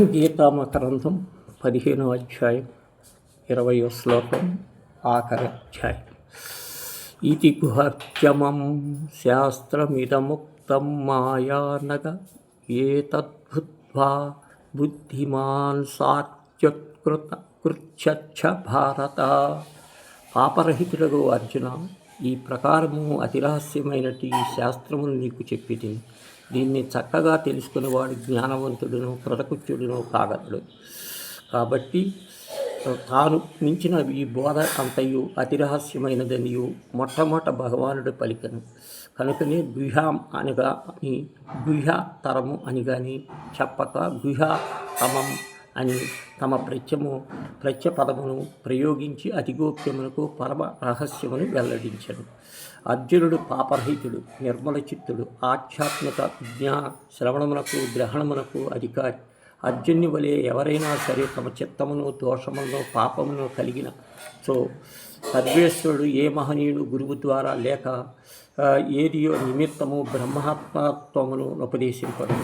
గీతామకరంధం పదిహేనో అధ్యాయం ఇరవయో శ్లోకం ఆఖరధ్యాయం ఇది గుహత్యమం శాస్త్రమిదముక్తం మాయానగ ఏతద్భుత్వా బుద్ధిమాన్ సాత్యుత్కృత కృత్యచ్చ భారత. పాపరహితుడగు అర్జున ఈ ప్రకారము అతి రహస్యమైనటి ఈ శాస్త్రమును నీకు చెప్పిది దీన్ని చక్కగా తెలుసుకునేవాడు జ్ఞానవంతుడును కృతకృత్యుడును కాగలడు కాబట్టి తాను మించిన ఈ బోధ అంతయు అతి రహస్యమైనదనియు మొట్టమొదట భగవానుడు పలికను. కనుకనే గుహ్యాం అనగా అని గుహ్యతరము అని కానీ చెప్పక గుహ్యతమం అని తమ ప్రత్యము ప్రత్యపదమును ప్రయోగించి అతిగోప్యమునకు పరమ రహస్యమును వెల్లడించను. అర్జునుడు పాపరహితుడు నిర్మల చిత్తుడు ఆధ్యాత్మిక విజ్ఞాన శ్రవణమునకు గ్రహణమునకు అధికారి. అర్జున్ని వలె ఎవరైనా సరే తమ చిత్తమును దోషమును పాపమును కలిగిన సో సర్వేశ్వరుడు ఏ మహనీయుడు గురువు ద్వారా లేక ఏదియో నిమిత్తము బ్రహ్మాత్మత్వమును ఉపదేశింపడు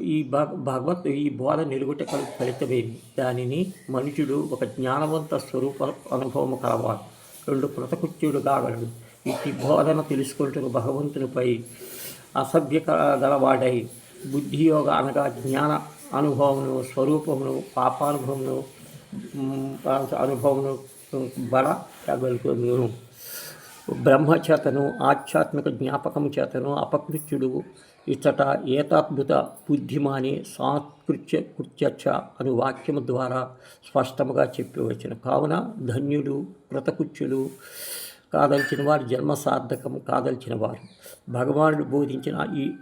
ఈ భగ భగవత్ ఈ బోధ నిలుగుట ఫలితమేమి? దానిని మనుషుడు ఒక జ్ఞానవంత స్వరూప అనుభవము కలవాడు. రెండు కృతకృత్యుడు కాగలడు. ఇట్టి బోధన తెలుసుకుంటున్న భగవంతునిపై అసభ్య గలవాడై బుద్ధియోగ అనగా జ్ఞాన అనుభవమును స్వరూపమును పాపానుభవమును అనుభవమును బల తగలుకును బ్రహ్మచేతను ఆధ్యాత్మిక జ్ఞాపకము చేతను అపకృత్యుడు ఇచ్చట ఏతాద్భుత బుద్ధిమాని సాత్కృత్య కృత్యచ్చ అను వాక్యము ద్వారా స్పష్టముగా చెప్పి వచ్చిన. కావున ధన్యుడు కృతకృత్యులు కాదలిచిన వారి జన్మ సార్థకము కాదలిచిన వారు. భగవానుడు బోధించిన ఈ